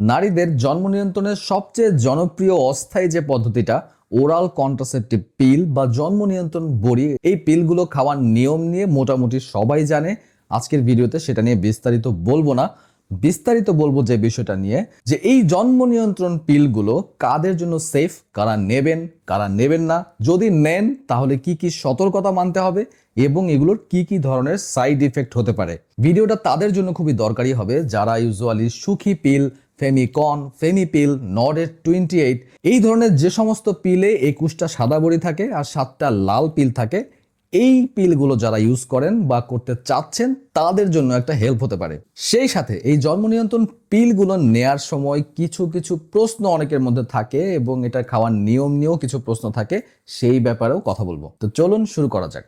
নারীদের জন্ম নিয়ন্ত্রণের সবচেয়ে জনপ্রিয় অস্থায়ী যে পদ্ধতিটা, ওরাল কন্ট্রাসেপটিভ পিল বা জন্ম নিয়ন্ত্রণ বড়ি, এই পিলগুলো খাওয়ার নিয়ম নিয়ে মোটামুটি সবাই জানে। আজকের ভিডিওতে সেটা নিয়ে বিস্তারিত বলব না। বিস্তারিত বলব যে বিষয়টা নিয়ে, যে এই জন্ম নিয়ন্ত্রণ পিলগুলো কাদের জন্য সেফ, কারা নেবেন কারা নেবেন না, যদি নেন তাহলে কি কি সতর্কতা মানতে হবে এবং এগুলোর কি কি ধরনের সাইড ইফেক্ট হতে পারে। ভিডিওটা তাদের জন্য খুবই দরকারি হবে যারা usually Sukhi pill Femicon, Femipil নডের twenty eight, এই ধরনের যে সমস্ত পিলে একুশটা সাদা বড়ি থাকে আর সাতটা লাল পিল থাকে, এই পিলগুলো যারা ইউজ করেন বা করতে চাচ্ছেন, তাদের জন্য একটা হেল্প হতে পারে। সেই সাথে এই জন্ম নিয়ন্ত্রণ পিলগুলো নেয়ার সময় কিছু কিছু প্রশ্ন অনেকের মধ্যে থাকে এবং এটা খাওয়ার নিয়ম নিয়েও কিছু প্রশ্ন থাকে, সেই ব্যাপারেও কথা বলব। তো চলুন শুরু করা যাক।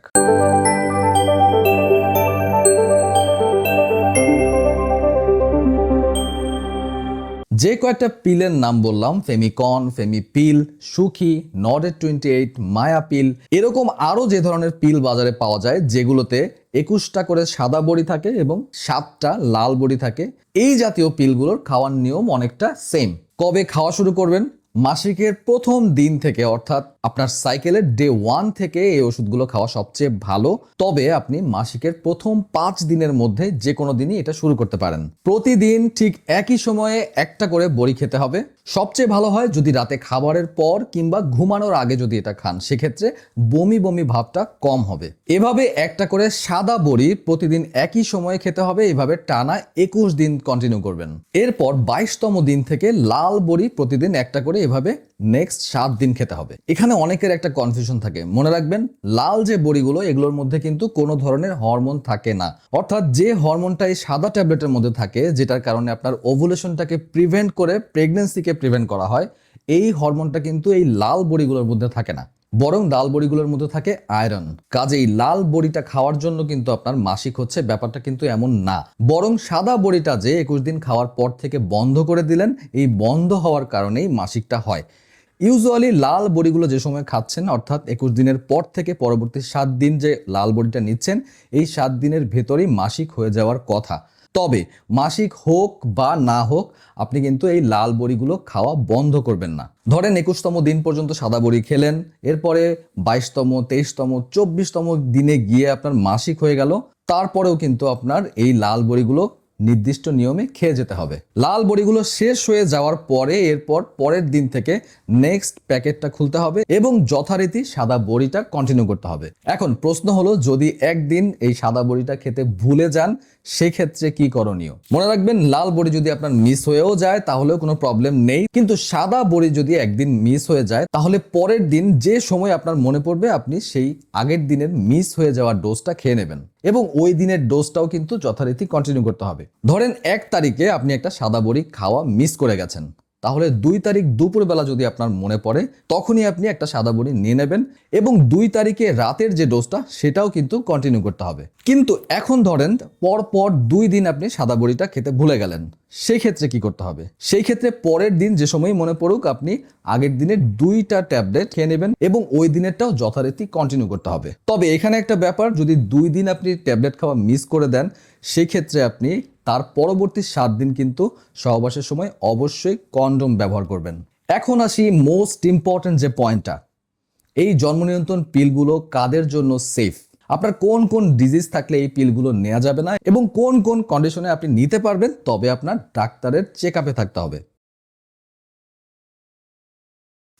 যে কয়েকটা পিলের নাম বললাম ফেমিকন ফেমিপিল সুখী নডের টোয়েন্টি এইট মায়া পিল এরকম আরও যে ধরনের পিল বাজারে পাওয়া যায়, যেগুলোতে একুশটা করে সাদা বড়ি থাকে এবং সাতটা লাল বড়ি থাকে, এই জাতীয় পিলগুলোর খাওয়ার নিয়ম অনেকটা সেম কবে খাওয়া শুরু করবেন? মাসিকের প্রথম দিন থেকে, অর্থাৎ আপনার সাইকেলের ডে ওয়ান থেকে এই ওষুধগুলো খাওয়া সবচেয়ে ভালো। তবে আপনি মাসিকের প্রথম পাঁচ দিনের মধ্যে যে কোনো দিনই এটা শুরু করতে পারেন। প্রতিদিন ঠিক একই সময়ে একটা করে বড়ি খেতে হবে। সবচেয়ে ভালো হয় যদি রাতে খাবারের পর কিংবা ঘুমানোর আগে যদি এটা খান, সেক্ষেত্রে বমি বমি ভাবটা কম হবে। এভাবে একটা করে সাদা বড়ি প্রতিদিন একই সময়ে খেতে হবে, এভাবে টানা একুশ দিন কন্টিনিউ করবেন। এরপর বাইশতম দিন থেকে লাল বড়ি প্রতিদিন একটা করে এভাবে নেক্সট সাত দিন খেতে হবে। এখানে অনেকের একটা কনফিউশন থাকে। মনে রাখবেন, লাল যে বড়িগুলো, এগুলোর মধ্যে কিন্তু কোনো ধরনের হরমোন থাকে না। অর্থাৎ যে হরমোনটা এই সাদা ট্যাবলেটের মধ্যে থাকে, যেটার কারণে আপনার ওভুলেশনটাকে প্রিভেন্ট করে প্রেগনেন্সিকে প্রিভেন্ট করা হয়, এই হরমোনটা কিন্তু এই লাল বড়িগুলোর মধ্যে থাকে না। বরং লাল বড়িগুলোর মধ্যে থাকে আয়রন। কাজেই লাল বড়িটা খাওয়ার জন্য কিন্তু আপনার মাসিক হচ্ছে, ব্যাপারটা কিন্তু এমন না। বরং সাদা বড়িটা যে একুশ দিন খাওয়ার পর থেকে বন্ধ করে দিলেন, এই বন্ধ হওয়ার কারণেই মাসিকটা হয়। ইউজুয়ালি লাল বড়িগুলো যে সময় খাচ্ছেন, অর্থাৎ একুশ দিনের পর থেকে পরবর্তী সাত দিন যে লাল বড়িটা নিচ্ছেন, এই সাত দিনের ভেতরেই মাসিক হয়ে যাওয়ার কথা। তবে মাসিক হোক বা না হোক, আপনি কিন্তু এই লাল বড়িগুলো খাওয়া বন্ধ করবেন না। ধরেন একুশতম দিন পর্যন্ত সাদা বড়ি খেলেন, এরপরে বাইশতম, তেইশতম, চব্বিশতম দিনে গিয়ে আপনার মাসিক হয়ে গেল, তারপরেও কিন্তু আপনার এই লাল বড়িগুলো নির্দিষ্ট নিয়মে খেয়ে যেতে হবে। লাল বড়িগুলো শেষ হয়ে যাওয়ার পরে এরপর পরের দিন থেকে নেক্সট প্যাকেটটা খুলতে হবে এবং যথারীতি সাদা বড়িটা কন্টিনিউ করতে হবে। এখন প্রশ্ন হলো, যদি একদিন এই সাদা বড়িটা খেতে ভুলে যান, সেক্ষেত্রে কি করণীয়? মনে রাখবেন, লাল বড়ি যদি আপনার মিস হয়েও যায়, তাহলেও কোনো প্রবলেম নেই। কিন্তু সাদা বড়ি যদি একদিন মিস হয়ে যায়, তাহলে পরের দিন যে সময় আপনার মনে পড়বে, আপনি সেই আগের দিনের মিস হয়ে যাওয়ার ডোজটা খেয়ে নেবেন। এবং ওই দিনের ডোজটাও কিন্তু যথারীতি কন্টিনিউ করতে হবে। ধরেন এক তারিখে আপনি একটা সাদা বড়ি খাওয়া মিস করে গেছেন। তাহলে দুই তারিখ দুপুরবেলা যদি আপনার মনে পড়ে, তখনই আপনি একটা সাদা বড়ি নিয়ে নেবেন এবং দুই তারিখে রাতের যে ডোজটা সেটাও কিন্তু কন্টিনিউ করতে হবে। কিন্তু এখন ধরেন পর পর দুই দিন আপনি সাদা বড়িটা খেতে ভুলে গেলেন সেই ক্ষেত্রে কি করতে হবে? সেই ক্ষেত্রে পরের দিন যে সময় মনে পড়ুক, আপনি আগের দিনের দুইটা ট্যাবলেট খেয়ে নেবেন এবং ওই দিনেরটাও যথারীতি কন্টিনিউ করতে হবে। তবে এখানে একটা ব্যাপার, যদি দুই দিন আপনি ট্যাবলেট খাওয়া মিস করে দেন সেই ক্ষেত্রে আপনি তার পরবর্তী সাত দিন কিন্তু সহবাসের সময় অবশ্যই কন্ডোম ব্যবহার করবেন। এখন আসি মোস্ট ইম্পর্ট্যান্ট যে পয়েন্টটা এই জন্ম নিয়ন্ত্রণ পিলগুলো কাদের জন্য সেফ আপনার কোন কোন ডিজিজ থাকলে এই পিলগুলো নেওয়া যাবে না এবং কোন কোন কন্ডিশনে আপনি নিতে পারবেন, তবে আপনার ডাক্তারের চেক আপে থাকতে হবে।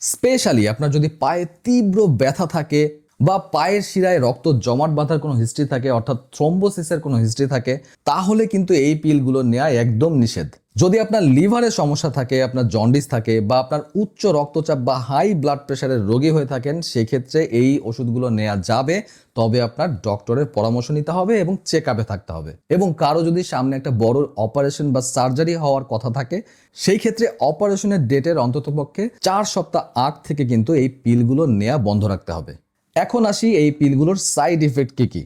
স্পেশালি আপনার যদি পায়ে তীব্র ব্যথা থাকে বা পায়ের শিরায় রক্ত জমাট বাঁধার কোনো হিস্ট্রি থাকে, অর্থাৎ থ্রম্বোসিসের কোনো হিস্ট্রি থাকে, তাহলে কিন্তু এই পিলগুলো নেওয়া একদম নিষেধ। যদি আপনার লিভারের সমস্যা থাকে, আপনার জন্ডিস থাকে, বা আপনার উচ্চ রক্তচাপ বা হাই ব্লাড প্রেশারের রোগী হয়ে থাকেন, সেক্ষেত্রে এই ওষুধগুলো নেওয়া যাবে। তবে আপনার ডক্টরের পরামর্শ নিতে হবে এবং চেক আপে থাকতে হবে। এবং কারও যদি সামনে একটা বড় অপারেশন বা সার্জারি হওয়ার কথা থাকে, সেই ক্ষেত্রে অপারেশনের ডেটের অন্ততপক্ষে চার সপ্তাহ আগ থেকে কিন্তু এই পিলগুলো নেওয়া বন্ধ রাখতে হবে। এখন আসি এই পিলগুলোর সাইড ইফেক্ট কি কি?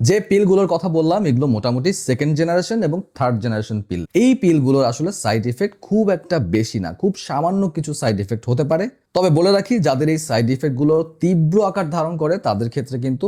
যে পিলগুলোর কথা বললাম, এগুলো মোটামুটি সেকেন্ড জেনারেশন এবং থার্ড জেনারেশন পিল। এই পিলগুলোর আসলে সাইড ইফেক্ট খুব একটা বেশি না, খুব সামান্য কিছু সাইড ইফেক্ট হতে পারে। তবে বলে রাখি, যাদের এই সাইড ইফেক্টগুলো তীব্র আকার ধারণ করে, তাদের ক্ষেত্রে কিন্তু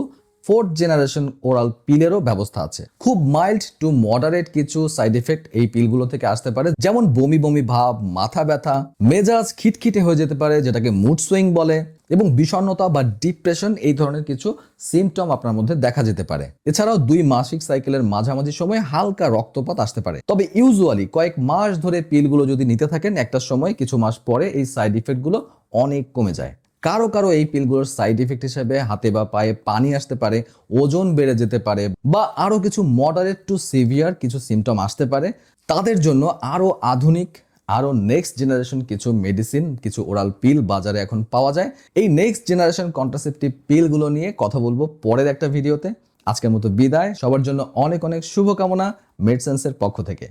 ফোর্থ জেনারেশন ওরাল পিলেরও ব্যবস্থা আছে। খুব মাইল্ড টু মডারেট কিছু সাইড এফেক্ট এই পিলগুলো থেকে আসতে পারে, যেমন বমি বমি ভাব, মাথা ব্যথা, মেজাজ খিটখিটে হয়ে যেতে পারে, যেটাকে মুড সুইং বলে, এবং বিষণ্ণতা বা ডিপ্রেশন এই ধরনের কিছু সিমটম আপনার মধ্যে দেখা যেতে পারে। এছাড়াও দুই মাসিক সাইকেলের মাঝামাঝি সময়ে হালকা রক্তপাত আসতে পারে। তবে ইউজুয়ালি কয়েক মাস ধরে পিলগুলো যদি নিতে থাকেন, একটা সময় কিছু মাস পরে এই সাইড ইফেক্টগুলো অনেক কমে যায়। কারও কারও এই পিলগুলোর সাইড ইফেক্ট হিসেবে হাতে বা পায়ে পানি আসতে পারে, ওজন বেড়ে যেতে পারে বা আরও কিছু মডারেট টু সিভিয়ার কিছু সিমটম আসতে পারে। তাদের জন্য আরও আধুনিক আরও নেক্সট জেনারেশন কিছু মেডিসিন কিছু ওরাল পিল বাজারে এখন পাওয়া যায়। এই নেক্সট জেনারেশন কন্ট্রাসেপটিভ পিলগুলো নিয়ে কথা বলব পরের একটা ভিডিওতে আজকের মতো বিদায়। সবার জন্য অনেক অনেক শুভকামনা মেডসেন্সের পক্ষ থেকে।